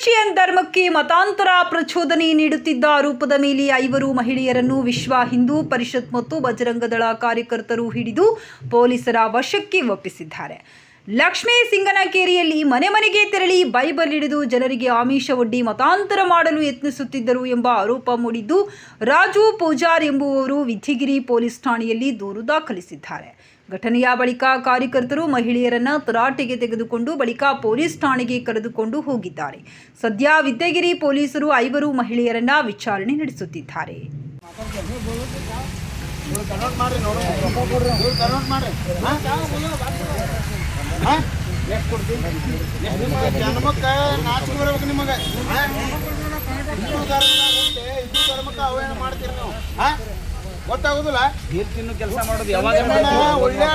Christian ಧರ್ಮಕ್ಕೆ ಮತಾಂತರ ಪ್ರಚೋದನೆ ನೀಡುತ್ತಿದ್ದ ಆರೋಪದ ಮೇಲೆ ಐವರು ಮಹಿಳೆಯರನ್ನು ವಿಶ್ವ ಹಿಂದೂ ಪರಿಷತ್ ಮತ್ತು ಬಜರಂಗದಳ ಕಾರ್ಯಕರ್ತರು ಹಿಡಿದು ಪೊಲೀಸರ ವಶಕ್ಕೆ ಒಪ್ಪಿಸಿದ್ದಾರೆ. ಲಕ್ಷ್ಮೀ ಸಿಂಗನಕೇರಿಯಲ್ಲಿ ಮನೆ ಮನೆಗೆ ತೆರಳಿ ಬೈಬಲ್ ಹಿಡಿದು ಜನರಿಗೆ ಆಮಿಷ ಒಡ್ಡಿ ಮತಾಂತರ ಮಾಡಲು ಯತ್ನಿಸುತ್ತಿದ್ದರು ಎಂಬ ಆರೋಪ ಮೂಡಿದ್ದು ರಾಜು ಪೂಜಾರ್ ಎಂಬುವವರು ವಿಧಿಗಿರಿ ಪೊಲೀಸ್ ಠಾಣೆಯಲ್ಲಿ ದೂರು ದಾಖಲಿಸಿದ್ದಾರೆ. ಘಟನೆಯ ಬಳಿಕ ಕಾರ್ಯಕರ್ತರು ಮಹಿಳೆಯರನ್ನ ತರಾಟೆಗೆ ತೆಗೆದುಕೊಂಡು ಬಳಿಕ ಪೊಲೀಸ್ ಠಾಣೆಗೆ ಕರೆದುಕೊಂಡು ಹೋಗಿದ್ದಾರೆ. ಸದ್ಯ ವಿದ್ಯಗಿರಿ ಪೊಲೀಸರು ಐವರು ಮಹಿಳೆಯರನ್ನ ವಿಚಾರಣೆ ನಡೆಸುತ್ತಿದ್ದಾರೆ. ಜನ್ಮಕ್ಕೆ ನಾಚಿಕೆ ಬರ್ಬೇಕು ನಿಮಗೆ? ಹಿಂದೂ ಧರ್ಮಕ್ಕೆ ಅವೇನು ಮಾಡ್ತೀರಿ ನೀವು? ಹಾ? ಗೊತ್ತಾಗುದಿಲ್ಲ? ನೀರ್ ತಿನ್ನು ಕೆಲಸ ಮಾಡೋದು ಯಾವಾಗ ಒಳ್ಳೆ?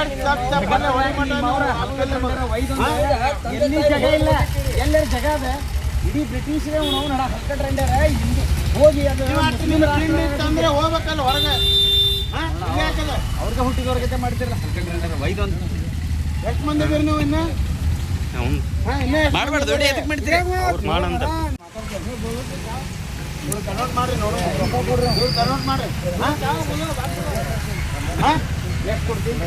ಎಲ್ಲಿ ಜಗ ಇಲ್ಲ. ಎಲ್ಲರ ಜಗ ಅದ ಇಡೀ ಬ್ರಿಟಿಷರೇ ನಡ ಹಲ್ಕಟ್ರಂಡ್ಯಾರ ಹಿಂದಿ ಹೋಗಿ ಅದು ಅಂದ್ರೆ ಹೋಗ್ಬೇಕಲ್ಲ ಹೊರಗೆ. ಅವ್ರಿಗೆ ಹುಟ್ಟಿದವ್ರ ಗತೆ ಮಾಡ್ತಿರಲ್ಲ. ವೈದ್ಯ ವೈದ್ ಅಂತ. ಎಷ್ಟು ಮಂದಿ ಇದೀರಿ ನೀವು ಇನ್ನ? ಮಾಡ್ಬಾರ್ದು ನೋಡಿ ಇದೀರಿ? ಎದಕ್ ಮಾಡ್ತೀರಿ? ಅವ್ರು ಮಾಡಂತ. ಕನ್ವರ್ಟ್ ಮಾಡ್ರಿ ನೋಡು. ಕನ್ವರ್ಟ್ ಮಾಡ್ರಿ. ಹಾ? ಎಷ್ಟು ಕೊಡ್ತೀನಿ?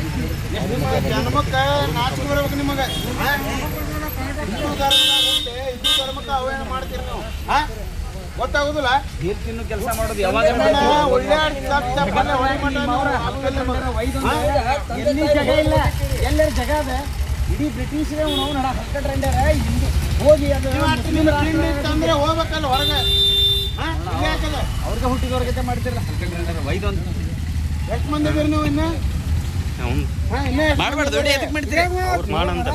ಜನ್ಮಕ್ಕೆ ನಾಚಿಕೆ ಬರ್ಬೇಕು ನಿಮಗೆ ಹಾ? ಹಿಂದೂ ಧರ್ಮದಾಗ ಹುಟ್ಟಿ ಹಿಂದೂ ಧರ್ಮಕ್ಕೆ ಅವೇನು ಮಾಡ್ತೀರಿ ನೀವು ಹಾ? ಗೊತ್ತಾಗುದಿಲ್ಲ? ನೀರ್ ತಿನ್ನು ಕೆಲಸ ಮಾಡೋದು ಯಾವಾಗ? ಎಲ್ಲಿ ಜಾಗ ಇಲ್ಲ? ಎಲ್ಲರ ಜಾಗ ಅದ? ಇಡೀ ಬ್ರಿಟಿಷರೇ ನಾವು ನಡ ಹಲ್ಕಟ್ರಂಡ್ಯಾರ ಹಿಂದೆ ಹೋಗಿ ಅದು ತಂದ್ರೆ ಹೋಗ್ಬೇಕಲ್ಲ ಹೊರಗೆ? ಅವ್ರಿಗೆ ಹುಟ್ಟಿದವ್ರ ಗತೆ ಮಾಡ್ತಿರಲ್ಲ. ಹಲ್ಕಟ್ರಂಡ್ಯಾರ ವೈದ್ ಅಂತ. ಎಷ್ಟು ಮಂದಿ ನೀವು ಇನ್ನ? ಮಾಡ್ಬಾರ್ದು? ಮಾಡ್ತೀರಿ. ಮಾಡಂತ